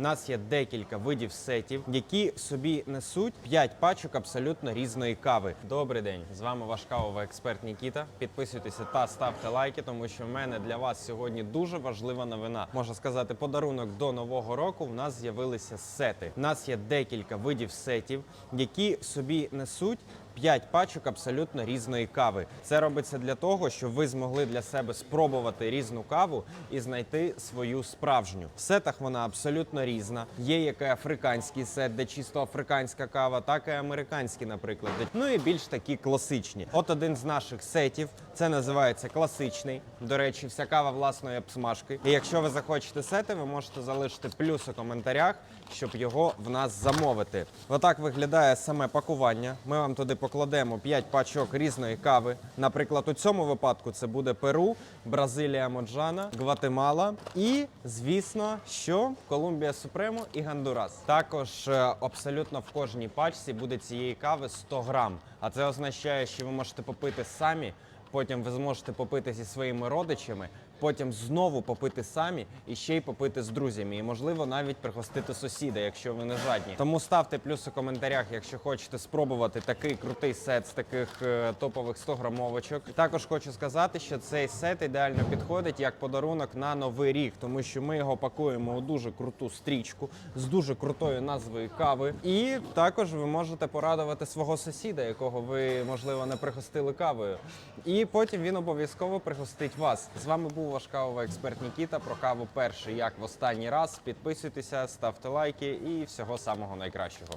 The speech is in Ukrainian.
Нас є декілька видів сетів, які собі несуть 5 пачок абсолютно різної кави. Добрий день! З вами ваш кавовий експерт Нікіта. Підписуйтеся та ставте лайки, тому що в мене для вас сьогодні дуже важлива новина. Можна сказати, подарунок до нового року. В нас з'явилися сети. У нас є декілька видів сетів, які собі несуть 5 пачок абсолютно різної кави. Це робиться для того, щоб ви змогли для себе спробувати різну каву і знайти свою справжню. В сетах вона абсолютно різна. Є як і африканський сет, де чисто африканська кава, так і американський, наприклад. Ну і більш такі класичні. От один з наших сетів. Це називається класичний. До речі, вся кава власної обсмажки. І якщо ви захочете сети, ви можете залишити плюс у коментарях, щоб його в нас замовити. Отак виглядає саме пакування. Ми вам туди покладемо 5 пачок різної кави. Наприклад, у цьому випадку це буде Перу, Бразилія Моджана, Гватемала і, звісно, що Колумбія Супремо і Гондурас. Також е, абсолютно в кожній пачці буде цієї кави 100 грам. А це означає, що ви можете попити самі. Потім ви зможете попити зі своїми родичами, потім знову попити самі і ще й попити з друзями. І можливо навіть пригостити сусіда, якщо ви не жадні. Тому ставте плюс у коментарях, якщо хочете спробувати такий крутий сет з таких е, топових 100 грамовочок. Також хочу сказати, що цей сет ідеально підходить як подарунок на новий рік, тому що ми його пакуємо у дуже круту стрічку з дуже крутою назвою кави. І також ви можете порадувати свого сусіда, якого ви можливо не пригостили кавою. І потім він обов'язково пригостить вас. З вами був ваш кавовий експерт Нікіта. Про каву перший як в останній раз. Підписуйтеся, ставте лайки і всього самого найкращого.